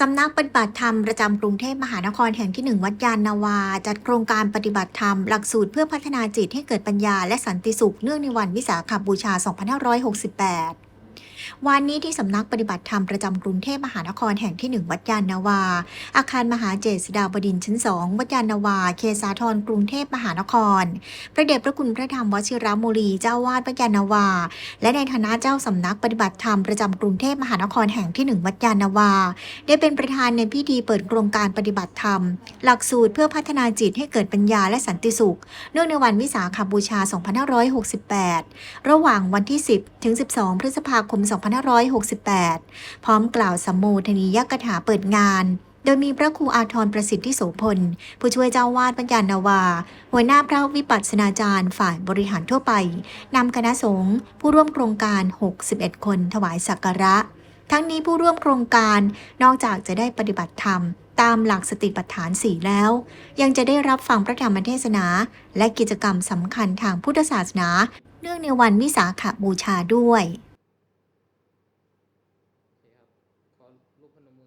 สำนักปฏิบัติธรรมประจำกรุงเทพมหานครแห่งที่ 1 วัดยานนาวา จัดโครงการปฏิบัติธรรม หลักสูตรเพื่อพัฒนาจิตให้เกิดปัญญาและสันติสุขเนื่องในวันวิสาขบูชา 2568 วันนี้ที่สำนักปฏิบัติธรรมประจำกรุงเทพมหานครแห่งที่ 1 วัดยานนาวา อาคารมหาเจษฎาบดินชั้น 2 วัดยานนาวา เขตสาทรกรุงเทพมหานครพระเดชพระคุณพระธรรมวชิรมุลีเจ้าวาดวัดยานนาวา และในฐานะเจ้าสำนักปฏิบัติธรรมประจำกรุงเทพมหานครแห่งที่ 1 วัดยานนาวา ได้เป็นประธานในพิธีเปิดโครงการปฏิบัติธรรม หลักสูตรเพื่อพัฒนาจิตให้เกิดปัญญาและสันติสุข เนื่องในวันวิสาขบูชา 2568 ระหว่างวันที่ 10 ถึง 12 พฤษภาคม2568 พร้อมกล่าวสัมโมทนียกถาเปิดงาน โดยมีพระครูอาทรประสิทธิโสพล ผู้ช่วยเจ้าวาดปัญญานาวา หัวหน้าพระวิปัสสนาจารย์ฝ่ายบริหารทั่วไปนำคณะสงฆ์ผู้ร่วมโครงการ 61 คนถวายสักการะ ทั้งนี้ผู้ร่วมโครงการนอกจากจะได้ปฏิบัติธรรมตามหลักสติปัฏฐานสี่แล้ว ยังจะได้รับฟังพระธรรมเทศนา และกิจกรรมสำคัญทางพุทธศาสนา เนื่องในวันวิสาขบูชาด้วย ขอลูกพนมมือ